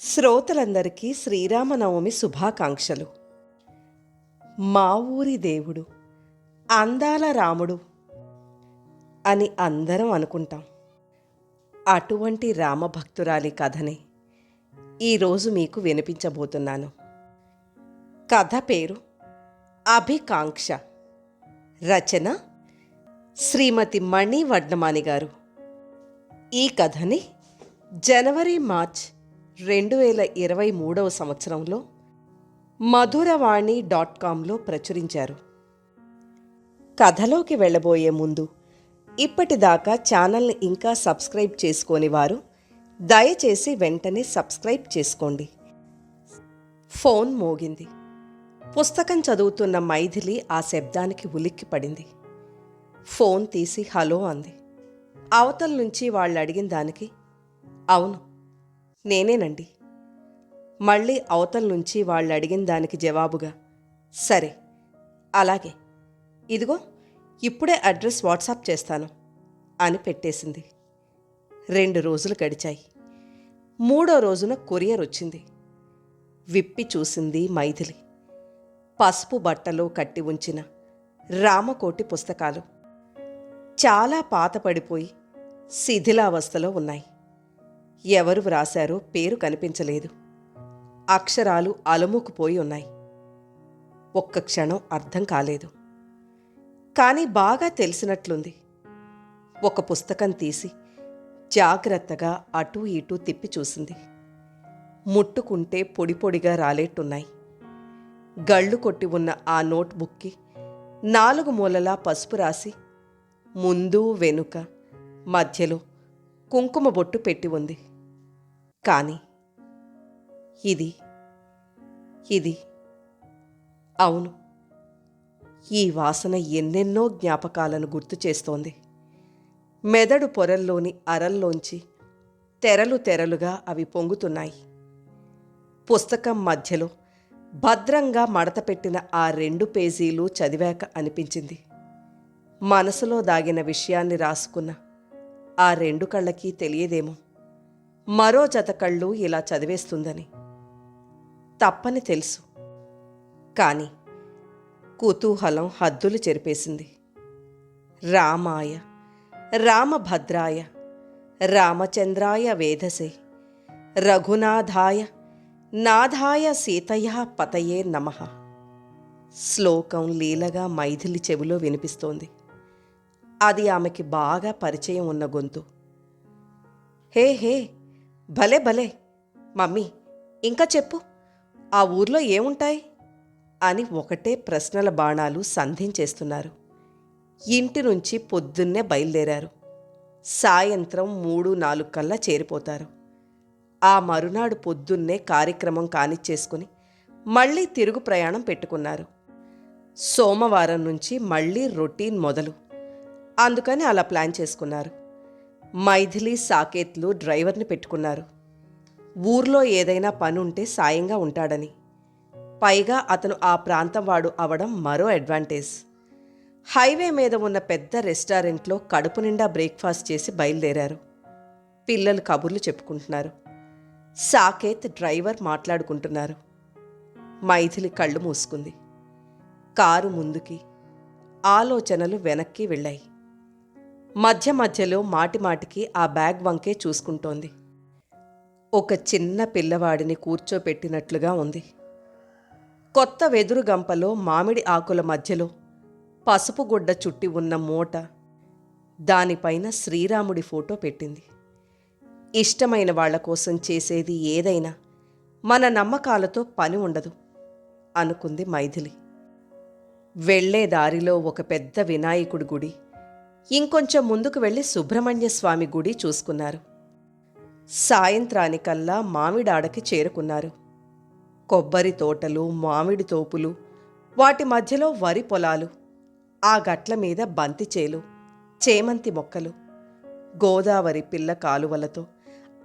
శ్రోతలందరికీ శ్రీరామనవమి శుభాకాంక్షలు. మా ఊరి దేవుడు అందాల రాముడు అని అందరం అనుకుంటాం. అటువంటి రామభక్తురాలి కథని ఈరోజు మీకు వినిపించబోతున్నాను. కథ పేరు అభికాంక్ష. రచన శ్రీమతి మణి వడ్నమాని గారు ఈ కథని జనవరి మార్చ్ రెండు వేల ఇరవై మూడవ సంవత్సరంలో మధురవాణి డాట్ కాంలో ప్రచురించారు. కథలోకి వెళ్ళబోయే ముందు ఇప్పటిదాకా ఛానల్ని ఇంకా సబ్స్క్రైబ్ చేసుకోని వారు దయచేసి వెంటనే సబ్స్క్రైబ్ చేసుకోండి. ఫోన్ మోగింది. పుస్తకం చదువుతున్న మైథిలి ఆ శబ్దానికి ఉలిక్కి పడింది. ఫోన్ తీసి హలో అంది. అవతల నుంచి వాళ్ళు అడిగిన దానికి అవును నేనేనండి. మళ్ళీ అవతల నుంచి వాళ్ళు అడిగిన దానికి జవాబుగా సరే అలాగే ఇదిగో ఇప్పుడే అడ్రస్ వాట్సాప్ చేస్తాను అని పెట్టేసింది. రెండు రోజులు గడిచాయి. మూడో రోజున కొరియర్ వచ్చింది. విప్పి చూసింది మైథిలి. పసుపు బట్టలో కట్టి ఉంచిన రామకోటి పుస్తకాలు. చాలా పాత పడిపోయి శిథిలావస్థలో ఉన్నాయి. ఎవరు వ్రాశారో పేరు కనిపించలేదు. అక్షరాలు అలముకుపోయి ఉన్నాయి. ఒక్క క్షణం అర్థం కాలేదు. కానీ బాగా తెలిసినట్లుంది. ఒక పుస్తకం తీసి జాగ్రత్తగా అటూ ఇటూ తిప్పి చూసింది. ముట్టుకుంటే పొడి పొడిగా రాలేట్టున్నాయి. గళ్ళు కొట్టి ఉన్న ఆ నోట్బుక్కి నాలుగు మూలలా పసుపు రాసి ముందు వెనుక మధ్యలో కుంకుమ బొట్టు పెట్టి ఉంది. కానీ ఇది ఇది. అవును ఈ వాసన ఎన్నెన్నో జ్ఞాపకాలను గుర్తు చేస్తోంది. మెదడు పొరల్లోని అరల్లోంచి తెరలు తెరలుగా అవి పొంగుతున్నాయి. పుస్తకం మధ్యలో భద్రంగా మడతపెట్టిన ఆ రెండు పేజీలు చదివాక అనిపించింది. మనసులో దాగిన విషయాన్ని రాసుకున్న ఆ రెండు కళ్ళకి తెలియదేమో. మరో జత కళ్ళు ఇలా చదివేస్తుందని. తప్పని తెలుసు. కానీ కుతూహలం హద్దులు చెరిపేసింది. రామాయ రామభద్రాయ రామచంద్రాయ వేధసే రఘునాథాయ నాథాయ సీతయ పతయే నమ. శ్లోకం లీలగా మైథిలి చెవిలో వినిపిస్తోంది. అది ఆమెకి బాగా పరిచయం ఉన్న గొంతు. హే హే భలే భలే. మమ్మీ ఇంకా చెప్పు ఆ ఊర్లో ఏముంటాయి? అని ఒకటే ప్రశ్నల బాణాలు సంధించేస్తున్నారు. ఇంటి నుంచి పొద్దున్నే బయలుదేరారు. సాయంత్రం మూడు నాలుగు కల్లా చేరిపోతారు. ఆ మరునాడు పొద్దున్నే కార్యక్రమం కానిచ్చేసుకుని మళ్ళీ తిరుగు ప్రయాణం పెట్టుకున్నారు. సోమవారం నుంచి మళ్ళీ రొటీన్ మొదలు. అందుకని అలా ప్లాన్ చేసుకున్నారు. మైథిలి సాకేత్లు డ్రైవర్ని పెట్టుకున్నారు. ఊర్లో ఏదైనా పని ఉంటే సాయంగా ఉంటాడని. పైగా అతను ఆ ప్రాంతం వాడు అవడం మరో అడ్వాంటేజ్. హైవే మీద ఉన్న పెద్ద రెస్టారెంట్లో కడుపు నిండా బ్రేక్ఫాస్ట్ చేసి బయలుదేరారు. పిల్లలు కబుర్లు చెప్పుకుంటున్నారు. సాకేత్ డ్రైవర్ మాట్లాడుకుంటున్నారు. మైథిలి కళ్ళు మూసుకుంది. కారు ముందుకి ఆలోచనలు వెనక్కి వెళ్ళాయి. మధ్య మధ్యలో మాటిమాటికి ఆ బ్యాగ్ వంకే చూసుకుంటోంది. ఒక చిన్న పిల్లవాడిని కూర్చోపెట్టినట్లుగా ఉంది. కొత్త వెదురు గంపలో మామిడి ఆకుల మధ్యలో పసుపు గుడ్డ చుట్టి ఉన్న మూట దానిపైన శ్రీరాముడి ఫోటో పెట్టింది. ఇష్టమైన వాళ్ళ కోసం చేసేది ఏదైనా మన నమ్మకాలతో పని ఉండదు అనుకుంది మైథిలి. వెళ్ళే దారిలో ఒక పెద్ద వినాయకుడి గుడి ఇంకొంచెం ముందుకు వెళ్ళి సుబ్రహ్మణ్య స్వామి గుడి చూసుకున్నారు. సాయంత్రానికల్లా మామిడాడకి చేరుకున్నారు. కొబ్బరి తోటలు మామిడి తోపులు వాటి మధ్యలో వరి పొలాలు ఆ గట్ల మీద బంతి చేలు చేమంతి మొక్కలు గోదావరి పిల్ల కాలువలతో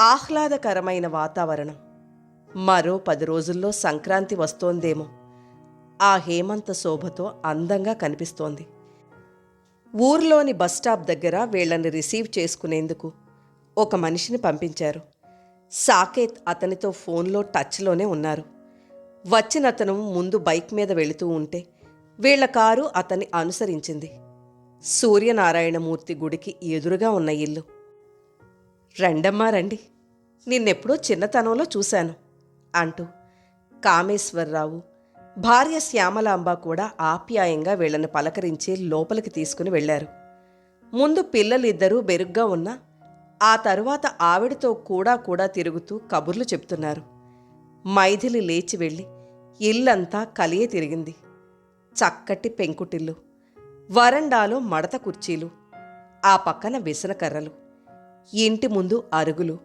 ఆహ్లాదకరమైన వాతావరణం. మరో పది రోజుల్లో సంక్రాంతి వస్తోందేమో. ఆ హేమంత శోభతో అందంగా కనిపిస్తోంది. ఊర్లోని బస్టాప్ దగ్గర వీళ్ళని రిసీవ్ చేసుకునేందుకు ఒక మనిషిని పంపించారు. సాకేత్ అతనితో ఫోన్లో టచ్లోనే ఉన్నారు. వచ్చినతను ముందు బైక్ మీద వెళుతూ ఉంటే వీళ్ళ కారు అతన్ని అనుసరించింది. సూర్యనారాయణమూర్తి గుడికి ఎదురుగా ఉన్న ఇల్లు. రండమ్మా రండి నిన్నెప్పుడో చిన్నతనంలో చూశాను అంటూ కామేశ్వరరావు భార్య శ్యామలాంబ కూడా ఆప్యాయంగా వీళ్ళను పలకరించి లోపలికి తీసుకుని వెళ్ళారు. ముందు పిల్లలిద్దరూ బెరుగ్గా ఉన్నా ఆ తరువాత ఆవిడతో కూడా కూడా తిరుగుతూ కబుర్లు చెప్తున్నారు. మైథిలి లేచి వెళ్ళి ఇల్లంతా కలియే తిరిగింది. చక్కటి పెంకుటిల్లు వరండాలో మడత కుర్చీలు ఆ పక్కన విసనకర్రలు ఇంటి ముందు అరుగులు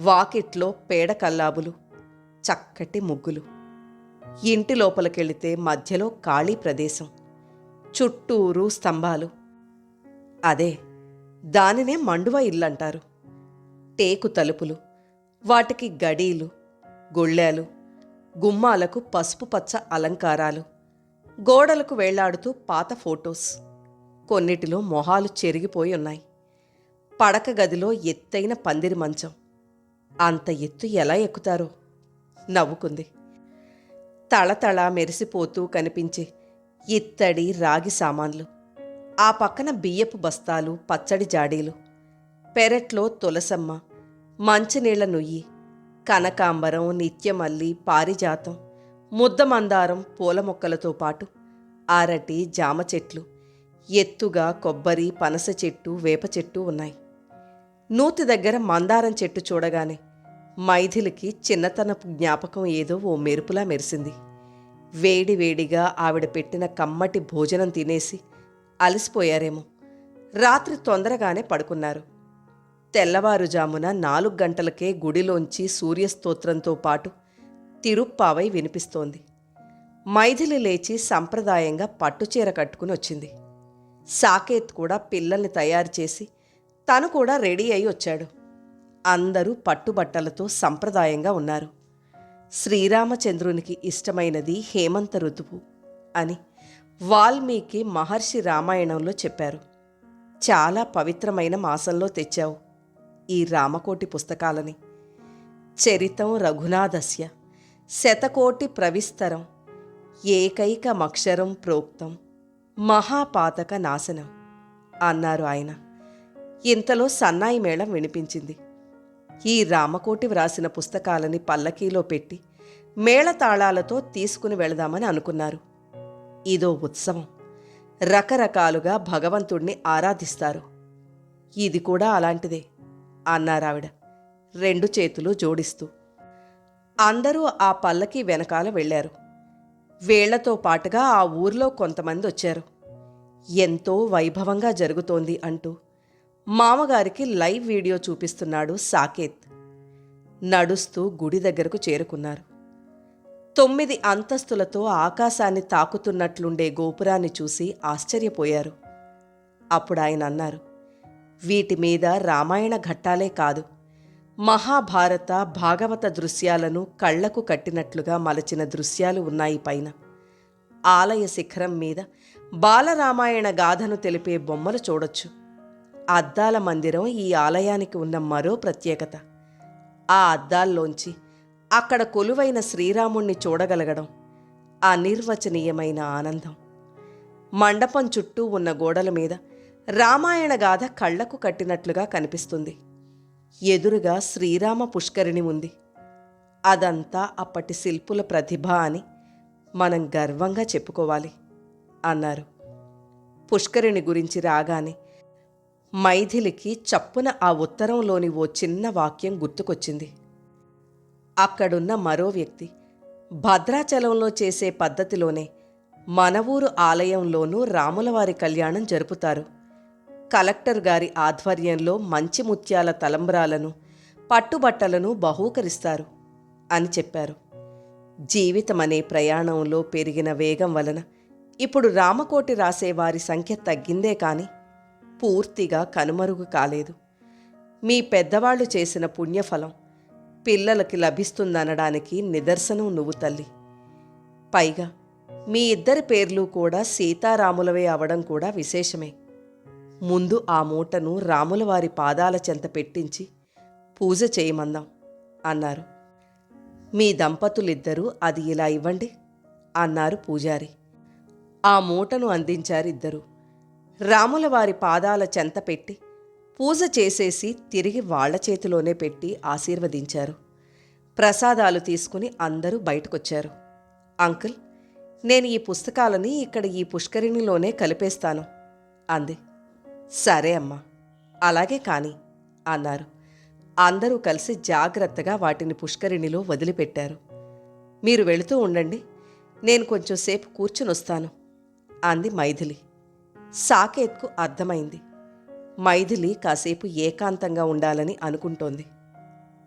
వాకిట్లో పేడ కల్లాబులు చక్కటి ముగ్గులు. ఇంటి లోపలికెళితే మధ్యలో ఖాళీ ప్రదేశం చుట్టూరు స్తంభాలు. అదే దానినే మండువ ఇల్లంటారు. టేకు తలుపులు వాటికి గడీలు గుళ్ళాలు గుమ్మాలకు పసుపు పచ్చ అలంకారాలు గోడలకు వేళ్ళాడుతూ పాత ఫోటోస్. కొన్నిటిలో మొహాలు చెరిగిపోయి ఉన్నాయి. పడక గదిలో ఎత్తైన పందిరి మంచం. అంత ఎత్తు ఎలా ఎక్కుతారో నవ్వుకుంది. తళతళ మెరిసిపోతూ కనిపించే ఇత్తడి రాగి సామాన్లు. ఆ పక్కన బియ్యపు బస్తాలు పచ్చడి జాడీలు. పెరట్లో తులసమ్మ మంచినీళ్ళ నుయ్యి కనకాంబరం నిత్యమల్లి పారిజాతం ముద్దమందారం పూల మొక్కలతో పాటు అరటి జామ చెట్లు ఎత్తుగా కొబ్బరి పనస చెట్టు వేప చెట్టు ఉన్నాయి. నూతి దగ్గర మందారం చెట్టు చూడగానే మైథిలికి చిన్నతనపు జ్ఞాపకం ఏదో ఓ మెరుపులా మెరిసింది. వేడి వేడిగా ఆవిడ పెట్టిన కమ్మటి భోజనం తినేసి అలసిపోయారేమో. రాత్రి తొందరగానే పడుకున్నారు. తెల్లవారుజామున నాలుగు గంటలకే గుడిలోంచి సూర్యస్తోత్రంతో పాటు తిరుప్పావై వినిపిస్తోంది. మైథిలి లేచి సంప్రదాయంగా పట్టుచీర కట్టుకుని వచ్చింది. సాకేత్ కూడా పిల్లల్ని తయారు చేసి తను కూడా రెడీ అయి వచ్చాడు. అందరూ పట్టుబట్టలతో సంప్రదాయంగా ఉన్నారు. శ్రీరామచంద్రునికి ఇష్టమైనది హేమంత ఋతువు అని వాల్మీకి మహర్షి రామాయణంలో చెప్పారు. చాలా పవిత్రమైన మాసంలో తెచ్చావు ఈ రామకోటి పుస్తకాలని. చరితం రఘునాథస్య. శతకోటి ప్రవిస్తరం. ఏకైక మక్షరం ప్రోక్తం. మహాపాతక నాశనం అన్నారు ఆయన. ఇంతలో సన్నాయి మేళం వినిపించింది. ఈ రామకోటి వ్రాసిన పుస్తకాలని పల్లకీలో పెట్టి మేళతాళాలతో తీసుకుని వెళదామని అనుకున్నారు. ఇదో ఉత్సవం. రకరకాలుగా భగవంతుణ్ణి ఆరాధిస్తారు. ఇది కూడా అలాంటిదే అన్నారావిడ రెండు చేతులు జోడిస్తూ. అందరూ ఆ పల్లకి వెనకాల వెళ్ళారు. వేళ్ళతో పాటుగా ఆ ఊర్లో కొంతమంది వచ్చారు. ఎంతో వైభవంగా జరుగుతోంది అంటూ మామగారికి లైవ్ వీడియో చూపిస్తున్నాడు సాకేత్. నడుస్తూ గుడి దగ్గరకు చేరుకున్నారు. తొమ్మిది అంతస్తులతో ఆకాశాన్ని తాకుతున్నట్లుండే గోపురాన్ని చూసి ఆశ్చర్యపోయారు. అప్పుడు ఆయన అన్నారు వీటి మీద రామాయణ ఘట్టాలే కాదు. మహాభారత భాగవత దృశ్యాలను కళ్ళకు కట్టినట్లుగా మలచిన దృశ్యాలు ఉన్నాయి పైన. ఆలయ శిఖరం మీద బాలరామాయణ గాథను తెలిపే బొమ్మలు చూడొచ్చు. అద్దాల మందిరం ఈ ఆలయానికి ఉన్న మరో ప్రత్యేకత. ఆ అద్దాల్లోంచి అక్కడ కొలువైన శ్రీరాముణ్ణి చూడగలగడం అనిర్వచనీయమైన ఆనందం. మండపం చుట్టూ ఉన్న గోడల మీద రామాయణ గాథ కళ్ళకు కట్టినట్లుగా కనిపిస్తుంది. ఎదురుగా శ్రీరామ పుష్కరిణి ఉంది. అదంతా అప్పటి శిల్పుల ప్రతిభ అని మనం గర్వంగా చెప్పుకోవాలి అన్నారు. పుష్కరిణి గురించి రాగానే మైథిలికి చప్పున ఆ ఉత్తరంలోని ఓ చిన్న వాక్యం గుర్తుకొచ్చింది. అక్కడున్న మరో వ్యక్తి భద్రాచలంలో చేసే పద్ధతిలోనే మన ఊరు ఆలయంలోనూ రాములవారి కళ్యాణం జరుపుతారు. కలెక్టర్ గారి ఆధ్వర్యంలో మంచి ముత్యాల తలంబ్రాలను పట్టుబట్టలను బహూకరిస్తారు అని చెప్పారు. జీవితమనే ప్రయాణంలో పెరిగిన వేగం వలన ఇప్పుడు రామకోటి రాసేవారి సంఖ్య తగ్గిందే కానీ పూర్తిగా కనుమరుగు కాలేదు. మీ పెద్దవాళ్ళు చేసిన పుణ్యఫలం పిల్లలకి లభిస్తుందనడానికి నిదర్శనం నువ్వు తల్లి. పైగా మీ ఇద్దరి పేర్లు కూడా సీతారాములవే అవడం కూడా విశేషమే. ముందు ఆ మూటను రాములవారి పాదాల చెంత పెట్టించి పూజ చేయమందాం అన్నారు. మీ దంపతులిద్దరూ అది ఇలా ఇవ్వండి అన్నారు పూజారి. ఆ మూటను అందించారు రాములవారి రాముల వారి పాదాల చెంత పెట్టి పూజ చేసేసి తిరిగి వాళ్ళ చేతిలోనే పెట్టి ఆశీర్వదించారు. ప్రసాదాలు తీసుకుని అందరూ బయటకొచ్చారు. అంకుల్ నేను ఈ పుస్తకాలని ఇక్కడ ఈ పుష్కరిణిలోనే కలిపేస్తాను అంది. సరే అమ్మా అలాగే కాని అన్నారు. అందరూ కలిసి జాగ్రత్తగా వాటిని పుష్కరిణిలో వదిలిపెట్టారు. మీరు వెళుతూ ఉండండి నేను కొంచెం సేపు కూర్చుని వస్తాను అంది మైథిలి. సాకేత్కు అర్థమైంది. మైథిలి కాసేపు ఏకాంతంగా ఉండాలని అనుకుంటోంది.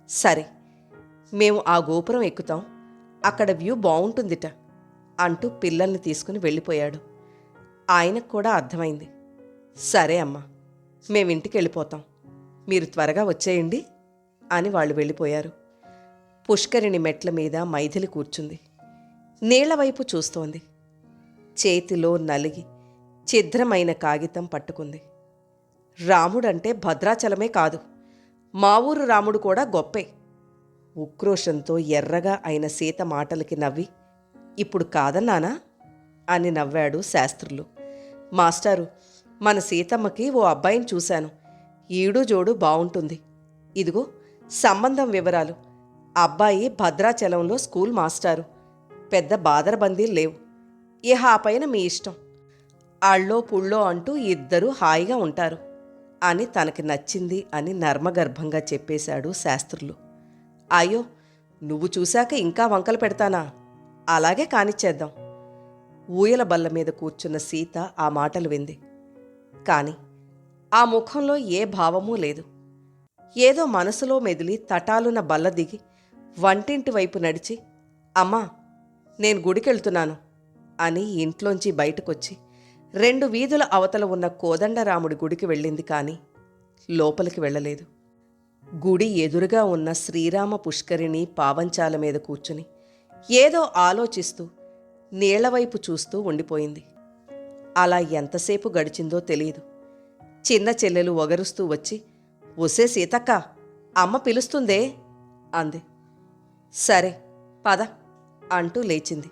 సరే మేము ఆ గోపురం ఎక్కుతాం. అక్కడ వ్యూ బాగుంటుందిట అంటూ పిల్లల్ని తీసుకుని వెళ్ళిపోయాడు. ఆయనకు కూడా అర్థమైంది. సరే అమ్మా మేమింటికి వెళ్ళిపోతాం మీరు త్వరగా వచ్చేయండి అని వాళ్ళు వెళ్ళిపోయారు. పుష్కరిణి మెట్ల మీద మైథిలి కూర్చుంది. నీళ్ళ వైపు చూస్తోంది. చేతిలో నలిగి ఛిద్రమైన కాగితం పట్టుకుంది. రాముడంటే భద్రాచలమే కాదు. మా ఊరు రాముడు కూడా గొప్పే. ఉక్రోషంతో ఎర్రగా అయిన సీత మాటలకి నవ్వి ఇప్పుడు కాదన్నానా? అని నవ్వాడు శాస్త్రులు. మాస్టారు మన సీతమ్మకి ఓ అబ్బాయిని చూశాను. ఈడు జోడు బాగుంటుంది ఇదిగో సంబంధం వివరాలు. అబ్బాయి భద్రాచలంలో స్కూల్ మాస్టారు. పెద్ద బాదరబందీలు లేవు. ఇహ ఆ పైన మీ ఇష్టం. అళ్ళో పుళ్ళో అంటూ ఇద్దరూ హాయిగా ఉంటారు. అని తనకి నచ్చింది అని నర్మగర్భంగా చెప్పేశాడు శాస్త్రులు. అయ్యో నువ్వు చూశాక ఇంకా వంకలు పెడతానా? అలాగే కానిచ్చేద్దాం. ఊయల బల్ల మీద కూర్చున్న సీత ఆ మాటలు వింది. కాని ఆ ముఖంలో ఏ భావమూ లేదు. ఏదో మనసులో మెదిలి తటాలున బల్ల దిగి వంటింటి వైపు నడిచి అమ్మా నేను గుడికెళ్తున్నాను అని ఇంట్లోంచి బయటకొచ్చి రెండు వీధుల అవతల ఉన్న కోదండరాముడి గుడికి వెళ్ళింది కానీ లోపలికి వెళ్ళలేదు. గుడి ఎదురుగా ఉన్న శ్రీరామ పుష్కరిణి పావంచాల మీద కూర్చుని ఏదో ఆలోచిస్తూ నీళ్ళవైపు చూస్తూ ఉండిపోయింది. అలా ఎంతసేపు గడిచిందో తెలియదు చిన్న చెల్లెలు ఒగరుస్తూ వచ్చి ఒసే సీతక్క అమ్మ పిలుస్తుందే అంది. సరే పద అంటూ లేచింది.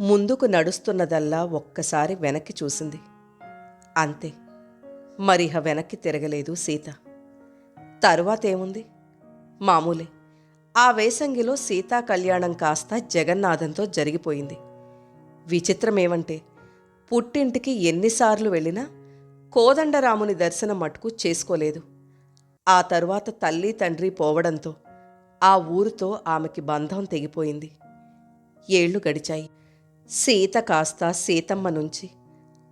ముందుకు నడుస్తున్నదల్లా ఒక్కసారి వెనక్కి చూసింది. అంతే. మరిహ వెనక్కి తిరగలేదు సీత. తరువాతేముంది? మామూలే. ఆ వేసంగిలో సీతా కళ్యాణం కాస్త జగన్నాథంతో జరిగిపోయింది. విచిత్రమేమంటే పుట్టింటికి ఎన్నిసార్లు వెళ్ళినా కోదండరాముని దర్శనం మటుకు చేసుకోలేదు. ఆ తరువాత తల్లి తండ్రి పోవడంతో ఆ ఊరితో ఆమెకి బంధం తెగిపోయింది. ఏళ్ళు గడిచాయి. సీత కాస్త సీతమ్మ నుంచి.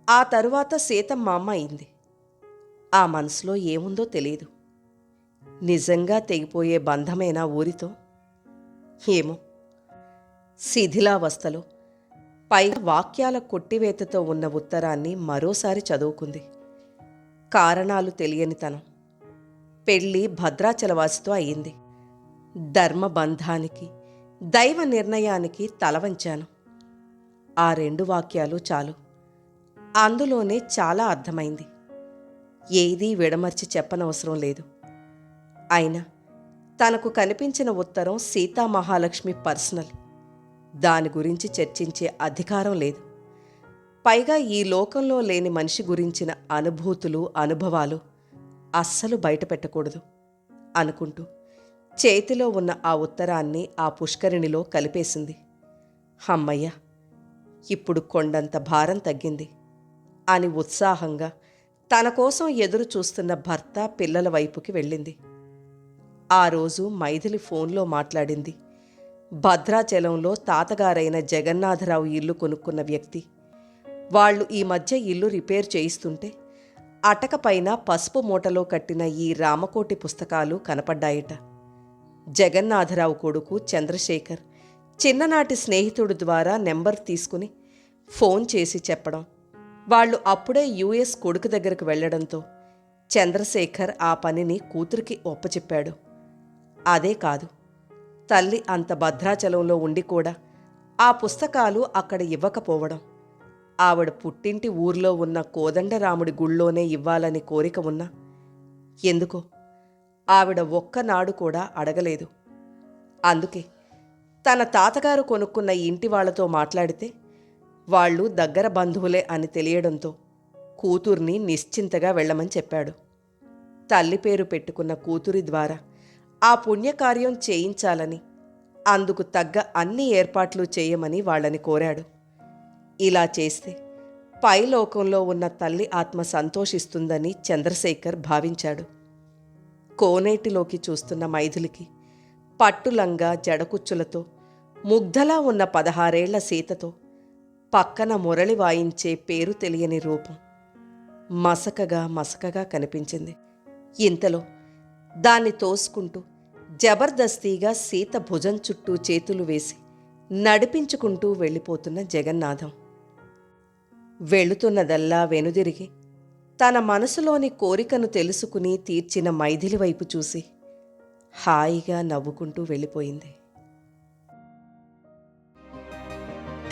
ఆ తరువాత సీతమ్మ అమ్మ అయింది. ఆ మనసులో ఏముందో తెలియదు నిజంగా తెగిపోయే బంధమేనా ఊరితో? ఏమో. శిథిలావస్థలో పై వాక్యాల కొట్టివేతతో ఉన్న ఉత్తరాన్ని మరోసారి చదువుకుంది. కారణాలు తెలియని తనం. పెళ్ళి భద్రాచలవాసితో అయ్యింది ధర్మబంధానికి దైవ నిర్ణయానికి తల వంచాను ఆ రెండు వాక్యాలు చాలు. అందులోనే చాలా అర్థమైంది. ఏదీ విడమర్చి చెప్పనవసరం లేదు. అయినా తనకు కనిపించిన ఉత్తరం సీతామహాలక్ష్మి పర్సనల్. దాని గురించి చర్చించే అధికారం లేదు. పైగా ఈ లోకంలో లేని మనిషి గురించిన అనుభూతులు అనుభవాలు అస్సలు బయటపెట్టకూడదు అనుకుంటూ చేతిలో ఉన్న ఆ ఉత్తరాన్ని ఆ పుష్కరిణిలో కలిపేసింది. అమ్మయ్య! ఇప్పుడు కొండంత భారం తగ్గింది. అని ఉత్సాహంగా తన కోసం ఎదురు చూస్తున్న భర్త పిల్లల వైపుకి వెళ్ళింది. ఆ రోజు మైథిలి ఫోన్లో మాట్లాడింది. భద్రాచలంలో తాతగారైన జగన్నాథరావు ఇల్లు కొనుక్కున్న వ్యక్తి. వాళ్ళు ఈ మధ్య ఇల్లు రిపేర్ చేయిస్తుంటే అటకపైన పసుపు మూటలో కట్టిన ఈ రామకోటి పుస్తకాలు కనపడ్డాయట. జగన్నాథరావు కొడుకు చంద్రశేఖర్ చిన్ననాటి స్నేహితుడు ద్వారా నెంబర్ తీసుకుని ఫోన్ చేసి చెప్పడం. వాళ్ళు అప్పుడే యుఎస్ కొడుకు దగ్గరకు వెళ్ళడంతో చంద్రశేఖర్ ఆ పనిని కూతురికి ఒప్పచెప్పాడు. అదే కాదు తల్లి అంత భద్రాచలంలో ఉండి కూడా ఆ పుస్తకాలు అక్కడ ఇవ్వకపోవడం. ఆవిడ పుట్టింటి ఊర్లో ఉన్న కోదండరాముడి గుళ్ళోనే ఇవ్వాలని కోరిక ఉన్నా ఎందుకో ఆవిడ ఒక్కనాడు కూడా అడగలేదు. అందుకే తన తాతగారు కొనుక్కున్న ఇంటి వాళ్ళతో మాట్లాడితే వాళ్ళు దగ్గర బంధువులే అని తెలియడంతో కూతుర్ని నిశ్చింతగా వెళ్ళమని చెప్పాడు. తల్లి పేరు పెట్టుకున్న కూతురి ద్వారా ఆ పుణ్యకార్యం చేయించాలని అందుకు తగ్గ అన్ని ఏర్పాట్లు చేయమని వాళ్ళని కోరాడు. ఇలా చేస్తే పైలోకంలో ఉన్న తల్లి ఆత్మ సంతోషిస్తుందని చంద్రశేఖర్ భావించాడు. కోనేటిలోకి చూస్తున్న మైథులికి పట్టులంగా జడకుచ్చులతో ముగ్ధలా ఉన్న పదహారేళ్ళ సీతతో పక్కన మురళి వాయించే పేరు తెలియని రూపం మసకగా మసకగా కనిపించింది. ఇంతలో దాన్ని తోసుకుంటూ జబర్దస్తీగా సీత భుజం చుట్టూ చేతులు వేసి నడిపించుకుంటూ వెళ్ళిపోతున్న జగన్నాథం. వెళుతున్నదల్లా వెనుదిరిగి తన మనసులోని కోరికను తెలుసుకుని తీర్చిన మైథిలి వైపు చూసి హాయిగా నవ్వుకుంటూ వెళ్ళిపోయింది.